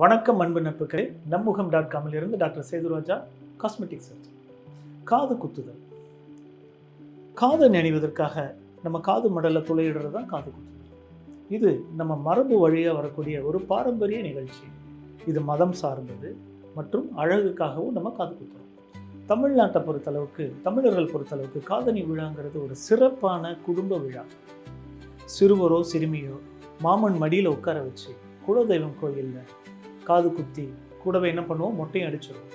வணக்கம் அன்பு நட்புகளே. நம்முகம் டாட் காமில் இருந்து டாக்டர் சேதுராஜா காஸ்மெட்டிக் சர்ஜன் காது குத்துதல். காது நினைவதற்காக நம்ம காது மடலை துளையிடுறது தான் காது குத்துதல். இது நம்ம மரபு வழியாக வரக்கூடிய ஒரு பாரம்பரிய நிகழ்ச்சி. இது மதம் சார்ந்தது மற்றும் அழகுக்காகவும் நம்ம காது குத்துறோம். தமிழ்நாட்டை பொறுத்தளவுக்கு தமிழர்கள் பொறுத்தளவுக்கு காதணி விழாங்கிறது ஒரு சிறப்பான குடும்ப விழா. சிறுவரோ சிறுமியோ மாமன் மடியில் உட்கார வச்சு குலதெய்வம் கோயிலில் காது குத்தி கூடவே என்ன பண்ணுவோம்? மொட்டையும் அடிச்சிடும்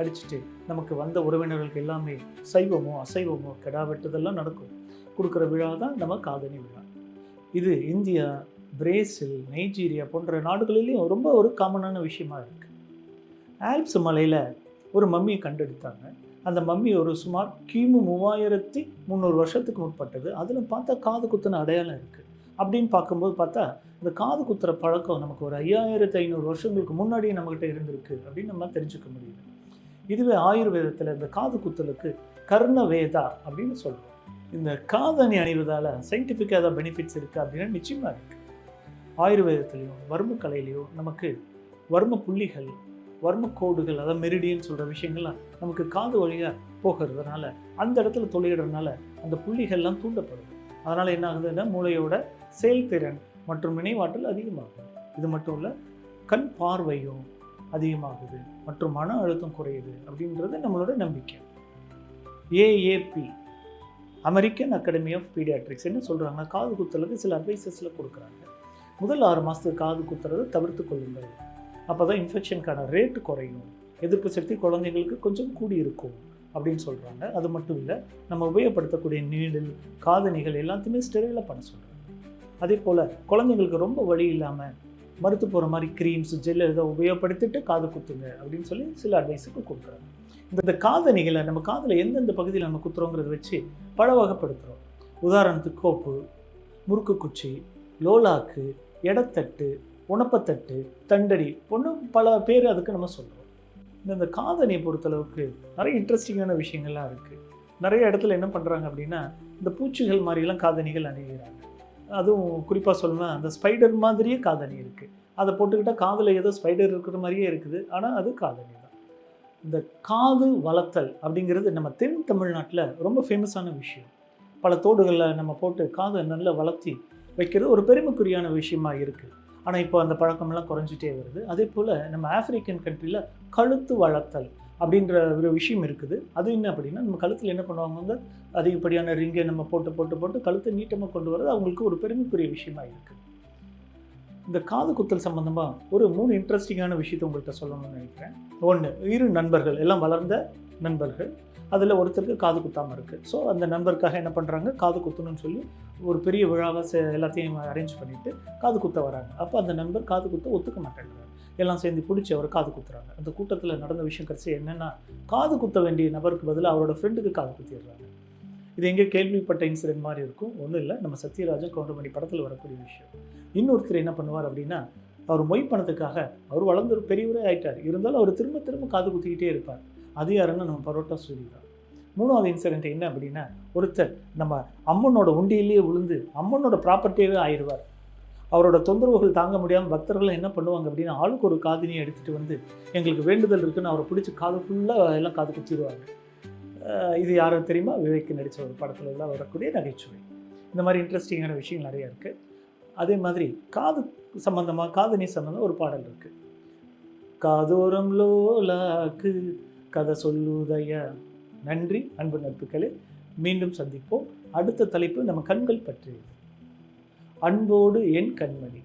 அடிச்சுட்டு நமக்கு வந்த உறவினர்களுக்கு எல்லாமே சைவமோ அசைவமோ கெடா வெட்டுதெல்லாம் நடக்கும். கொடுக்குற விழா தான் நம்ம காதணி விழா. இது இந்தியா பிரேசில் நைஜீரியா போன்ற நாடுகளிலையும் ரொம்ப ஒரு காமனான விஷயமா இருக்குது ஆல்ப்ஸ் மலையில் ஒரு மம்மியை கண்டெடுத்தாங்க. அந்த மம்மி ஒரு சுமார் கிமு மூவாயிரத்தி முந்நூறு வருஷத்துக்கு முற்பட்டது. அதில் பார்த்தா காது குத்துன அடையாளம் இருக்குது அப்படின்னு பார்க்கும்போது பார்த்தா இந்த காது குத்துற பழக்கம் நமக்கு ஒரு ஐயாயிரத்தி ஐநூறு வருஷங்களுக்கு முன்னாடியே நம்மக்கிட்ட இருந்திருக்கு அப்படின்னு நம்ம தெரிஞ்சுக்க முடியுது. இதுவே ஆயுர்வேதத்தில் இந்த காது குத்தலுக்கு கர்ண வேதா அப்படின்னு சொல்லுவோம் இந்த காதணி அணிவதால் சயின்டிஃபிக்காக ஏதாவது பெனிஃபிட்ஸ் இருக்குது அப்படின்னா நிச்சயமாக இருக்குது ஆயுர்வேதத்துலேயும் வர்ம கலையிலையும் நமக்கு வர்ம புள்ளிகள் வர்ம கோடுகள் அதாவது மெரிடியன் சொல்கிற விஷயங்கள்லாம் நமக்கு காது வழியாக போகிறதுனால அந்த இடத்துல தொழிலிடுறதுனால அந்த புள்ளிகள்லாம் தூண்டப்படுது. அதனால் என்ன ஆகுதுன்னா மூளையோட செயல்திறன் மற்றும் நினைவாற்றல் அதிகமாகுது. இது மட்டும் இல்லை கண் பார்வையும் அதிகமாகுது மற்றும் மன அழுத்தம் குறையுது அப்படின்றது நம்மளோட நம்பிக்கை. AAP American academy of pediatrics என்ன சொல்கிறாங்கன்னா காது குத்துறதுக்கு சில அட்வைசஸில் கொடுக்குறாங்க. முதல் ஆறு மாதத்துக்கு காது குத்துறதை தவிர்த்து கொள்ளுங்கள். அப்போ தான் இன்ஃபெக்ஷனுக்கான ரேட்டு குறையும். எதிர்ப்பு சக்தி குழந்தைங்களுக்கு கொஞ்சம் கூடி இருக்கும் அப்படின்னு சொல்கிறாங்க அது மட்டும் இல்லை நம்ம உபயோகப்படுத்தக்கூடிய நீடில் காதணிகள் எல்லாத்தையுமே ஸ்டெரிலாக பண்ண சொல்கிறாங்க அதே போல் குழந்தைங்களுக்கு ரொம்ப வழி இல்லாமல் மறுத்து போகிற மாதிரி க்ரீம்ஸ் ஜெல் இதை உபயோகப்படுத்திட்டு காது குத்துங்க அப்படின்னு சொல்லி சில அட்வைஸுக்கு கொடுக்குறாங்க. இந்த காதணிகளை நம்ம காதில் எந்தெந்த பகுதியில் நம்ம குத்துறோங்கிறத வச்சு பல வகைப்படுத்துகிறோம் உதாரணத்துக்கு கோப்பு முறுக்கு குச்சி லோலாக்கு இடத்தட்டு உணப்பத்தட்டு தண்டடி ஒன்றும் பல பேர் அதுக்கு நம்ம சொல்கிறோம் இந்த இந்த காதணியை பொறுத்தளவுக்கு நிறைய இன்ட்ரெஸ்டிங்கான விஷயங்கள்லாம் இருக்குது நிறைய இடத்துல என்ன பண்ணுறாங்க அப்படின்னா இந்த பூச்சிகள் மாதிரிலாம் காதணிகள் அணிகிறாங்க. அதுவும் குறிப்பாக சொல்லணும்னா அந்த ஸ்பைடர் மாதிரியே காதணி இருக்குது அதை போட்டுக்கிட்டால் காதில் ஏதோ ஸ்பைடர் இருக்கிற மாதிரியே இருக்குது. ஆனால் அது காதணி தான். இந்த காது வளர்த்தல் அப்படிங்கிறது நம்ம தென் தமிழ்நாட்டில் ரொம்ப ஃபேமஸான விஷயம். பல தோடுகளில் நம்ம போட்டு காதை நல்லா வளர்த்தி வைக்கிறது ஒரு பெருமைக்குரியான விஷயமா இருக்குது ஆனால் இப்போ அந்த பழக்கம்லாம் குறைஞ்சிட்டே வருது. அதே போல் நம்ம ஆப்பிரிக்கன் கண்ட்ரியில் கழுத்து வளர்த்தல் அப்படின்ற ஒரு விஷயம் இருக்குது. அது என்ன அப்படின்னா நம்ம கழுத்தில் என்ன பண்ணுவாங்க அதிகப்படியான ரிங்கை நம்ம போட்டு போட்டு போட்டு கழுத்தை நீட்டமாக கொண்டு வரது அவங்களுக்கு ஒரு பெருமைக்குரிய விஷயமா இருக்குது இந்த காது குத்தல் சம்மந்தமாக ஒரு மூணு இன்ட்ரெஸ்டிங்கான விஷயத்தை உங்கள்கிட்ட சொல்லணும்னு நினைக்கிறேன். ஒன்று இரு நண்பர்கள் எல்லாம் வளர்ந்த நண்பர்கள். அதில் ஒருத்தருக்கு காது குத்தாமல் இருக்குது ஸோ அந்த நண்பருக்காக என்ன பண்ணுறாங்க காது குத்தணும்னு சொல்லி ஒரு பெரிய விழாவை சே எல்லாத்தையும் அரேஞ்ச் பண்ணிவிட்டு காது குத்த வராங்க. அப்போ அந்த நண்பர் காது குத்த ஒத்துக்க மாட்டேங்கிறாங்க எல்லாம் சேர்ந்து பிடிச்சி அவர் காது குத்துறாங்க அந்த கூட்டத்தில் நடந்த விஷயம் கடைசி என்னென்னா காது குத்த வேண்டிய நபருக்கு பதிலாக அவரோட ஃப்ரெண்டுக்கு காது குத்திடுறாங்க. இது எங்கே கேள்விப்பட்ட இன்சிடென்ட் மாதிரி இருக்கும். ஒன்றும் இல்லை. நம்ம சத்யராஜன் கவுண்டமணி படத்தில் வரக்கூடிய விஷயம். இன்னொருத்தர் என்ன பண்ணுவார் அப்படின்னா அவர் மொய் பணத்துக்காக அவர் வளர்ந்து ஒரு பெரியவரே ஆயிட்டார். இருந்தாலும் அவர் திரும்ப திரும்ப காது குத்திக்கிட்டே இருப்பார். அது யாருன்னா நம்ம பரோட்டா சூரி தான் மூணாவது இன்சிடென்ட் என்ன அப்படின்னா ஒருத்தர் நம்ம அம்மனோட உண்டியிலேயே விழுந்து அம்மனோட ப்ராப்பர்ட்டியாகவே ஆயிடுவார். அவரோட தொந்தரவுகள் தாங்க முடியாமல் பக்தர்கள் என்ன பண்ணுவாங்க அப்படின்னா ஆளுக்கு ஒரு காதினியை எடுத்துகிட்டு வந்து எங்களுக்கு வேண்டுதல் இருக்குன்னு அவரை பிடிச்சி காது ஃபுல்லாக எல்லாம் காது குத்திடுவாங்க. இது யாரும் தெரியுமா? விவேக் நடித்த ஒரு படத்தில் எல்லாம் வரக்கூடிய நகைச்சுவை. இந்த மாதிரி இன்ட்ரெஸ்டிங்கான விஷயங்கள் நிறையா இருக்குது அதே மாதிரி காது சம்மந்தமாக காதணி சம்மந்தமாக ஒரு பாடல் இருக்குது காதோரம் லோலாக்கு கதை சொல்லுதையா. நன்றி அன்பு நட்புகளே. மீண்டும் சந்திப்போம். அடுத்த தலைப்பு நம்ம கண்கள் பற்றியது. அன்போடு என் கண்மணி.